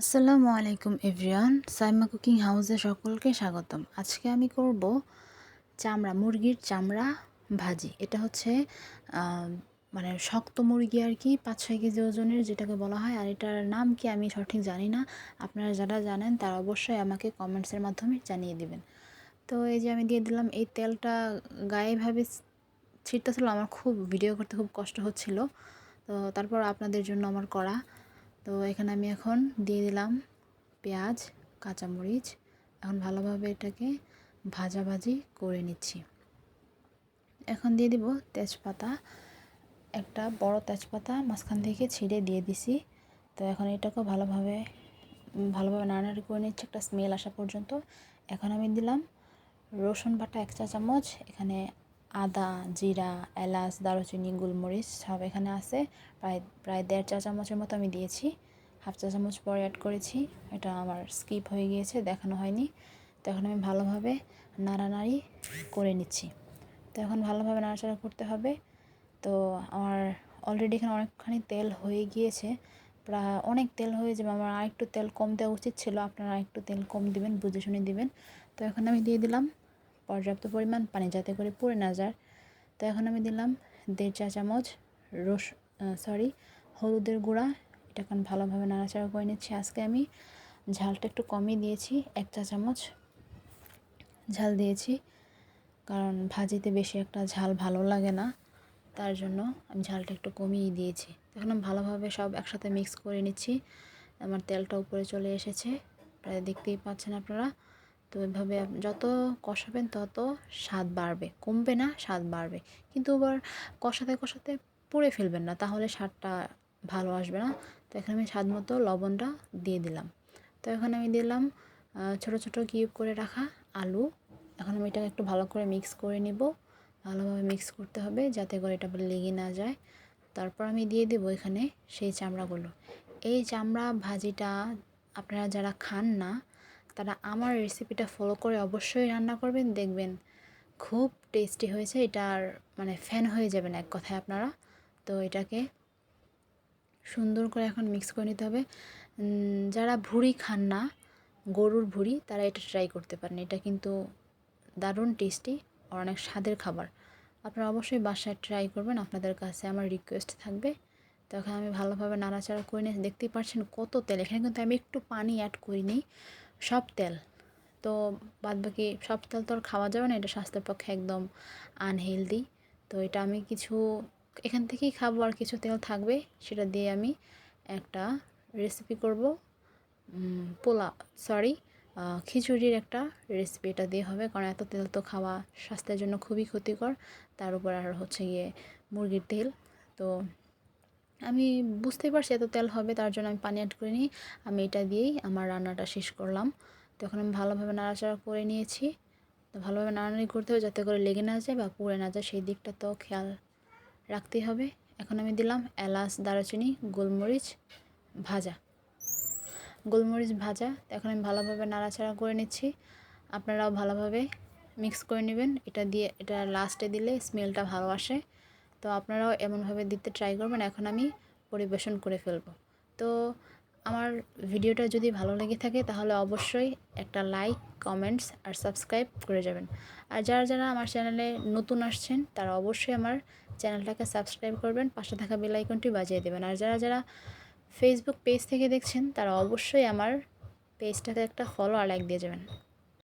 আসসালামু আলাইকুম everyone, Saima cooking হাউসে সকলকে স্বাগতম। আজকে আমি করব চামড়া, মুরগির চামড়া ভাজি। এটা হচ্ছে মানে শক্ত মুরগি আর কি, পাঁচ ছয় কেজি ওজনের যেটাকে বলা হয়। আর এটার নাম কি আমি সঠিক জানি না। আপনারা যারা জানেন তারা অবশ্যই আমাকে কমেন্টসের মাধ্যমে জানিয়ে দিবেন। তো এই যে আমি দিয়ে দিলাম, এই তেলটা গায়েভাবে ছিটতেছিল, আমার খুব ভিডিও করতে খুব কষ্ট হচ্ছিল। তো তারপর আপনাদের জন্য আমার করা। তো এখানে আমি এখন দিয়ে দিলাম পেঁয়াজ, কাঁচামরিচ। এখন ভালোভাবে এটাকে ভাজাভাজি করে নিচ্ছি। এখন দিয়ে দিব তেজপাতা। একটা বড় তেজপাতা মাঝখান থেকে ছিঁড়ে দিয়ে দিছি। তো এখন এটাকেও ভালোভাবে ভালোভাবে নাড়ানাড়ি করে নিচ্ছি, একটা স্মেল আসা পর্যন্ত। এখন আমি দিলাম রসুন বাটা এক চা চামচ এখানে আদা, জিরা, এলাচ, দারুচিনি, গোলমরিচ সব এখানে আছে। প্রায় প্রায় দেড় চা চামচের মতো আমি দিয়েছি। হাফ চা চামচ পরে অ্যাড করেছি। এটা আমার স্কিপ হয়ে গিয়েছে, দেখানো হয়নি। তো এখন আমি ভালোভাবে নাড়ানাড়ি করে নিচ্ছি। তো এখন ভালোভাবে নাড়াচাড়া করতে হবে। তো আমার অলরেডি এখানে অনেকখানি তেল হয়ে গিয়েছে। প্রায় অনেক তেল হয়ে যাবে, আমার আরেকটু তেল কম দেওয়া উচিত ছিল। আপনারা আরেকটু তেল কম দিবেন, বুঝে শুনে দিবেন। তো এখন আমি দিয়ে দিলাম পর্যাপ্ত পরিমাণ পানি যাতে করে পুড়ে না যায়। তো এখন আমি দিলাম দেড় চা চামচ রস সরি হলুদের গুঁড়া। এটা এখন ভালোভাবে নাড়াচাড়া করে নিচ্ছি। আজকে আমি ঝালটা একটু কমই দিয়েছি, এক চা চামচ ঝাল দিয়েছি। কারণ ভাজিতে বেশি একটা ঝাল ভালো লাগে না, তার জন্য আমি ঝালটা একটু কমিয়ে দিয়েছি। এখন আমি ভালোভাবে সব একসাথে মিক্স করে নিচ্ছি। আমার তেলটা উপরে চলে এসেছে। প্রায় দেখতেই পাচ্ছেন আপনারা। তো এভাবে যত কষাবেন তত স্বাদ বাড়বে। কমবে না, স্বাদ বাড়বে। কিন্তু আবার কষাতে কষাতে পুড়ে ফেলবেন না, তাহলে স্বাদটা ভালো আসবে না। তো এখানে আমি স্বাদ মতো লবণটা দিয়ে দিলাম। তো এখানে আমি দিলাম ছোট ছোট কিউব করে রাখা আলু। এখন আমি এটাকে একটু ভালো করে মিক্স করে নিব। ভালোভাবে মিক্স করতে হবে যাতে করে এটা লেগে না যায়। তারপর আমি দিয়ে দেবো এখানে সেই চামড়াগুলো। এই চামড়া ভাজিটা আপনারা যারা খান না তারা আমার রেসিপিটা ফলো করে অবশ্যই রান্না করবেন, দেখবেন খুব টেস্টি হয়েছে। এটার মানে ফ্যান হয়ে যাবেন এক কথায় আপনারা। তো এটাকে সুন্দর করে এখন মিক্স করে নিতে হবে। যারা ভুড়ি খান না, গরুর ভুড়ি, তারা এটা ট্রাই করতে পারেন। এটা কিন্তু দারুণ টেস্টি আর অনেক স্বাদের খাবার। আপনারা অবশ্যই বাসায় ট্রাই করবেন। আপনাদের কাছে আমার রিকোয়েস্ট থাকবে। তখন আমি ভালোভাবে নাড়াচাড়া করে নিয়ে দেখতেই পারছেন কত তেল। এখানে কিন্তু আমি একটু পানি অ্যাড করিনি। সব তেল। তো বাদবাকি সব তেল তো আর খাওয়া যাবে না, এটা স্বাস্থ্যের পক্ষে একদম আনহেলদি তো এটা আমি কিছু, এখান থেকেই খাব আর কিছু তেল থাকবে, সেটা দিয়ে আমি একটা রেসিপি করব। পোলা সরি খিচুড়ির একটা রেসিপি এটা দিয়ে হবে, কারণ এত তেল তো খাওয়া স্বাস্থ্যের জন্য খুবই ক্ষতিকর। তার উপর আর হচ্ছে গিয়ে মুরগির তেল। তো আমি বুঝতেই পারছি এত তেল হবে, তার জন্য আমি পানি অ্যাড করে নিই। আমি এটা দিয়েই আমার রান্নাটা শেষ করলাম। তখন আমি ভালোভাবে নাড়াচাড়া করে নিয়েছি। তো ভালোভাবে নাড়ানাড়ি করতে হবে যাতে করে লেগে না যায় বা পুড়ে না যায়, সেই দিকটা তো খেয়াল রাখতেই হবে। এখন আমি দিলাম এলাচ, দারুচিনি, গোলমরিচ, ভাজা। গোলমরিচ, ভাজা। এখন আমি ভালোভাবে নাড়াচাড়া করে নিচ্ছি। আপনারাও ভালোভাবে মিক্স করে নেবেন। এটা দিয়ে, এটা লাস্টে দিলে স্মেলটা ভালো আসে। তো আপনারাও এমনভাবে দিতে ট্রাই করবেন, এখন আমি পরিবেশন করে ফেলব। তো আমার ভিডিওটা যদি ভালো লেগে থাকে, তাহলে অবশ্যই একটা লাইক কমেন্টস আর সাবস্ক্রাইব করে যাবেন। আর যারা যারা আমার চ্যানেলে নতুন আসছেন, তারা অবশ্যই আমার চ্যানেলটাকে সাবস্ক্রাইব করবেন, পাশে থাকা বেলাইকনটি বাজিয়ে দেবেন। আর যারা যারা ফেসবুক পেজ থেকে দেখছেন, তারা অবশ্যই আমার পেজটাতে একটা ফলো আর লাইক দিয়ে যাবেন।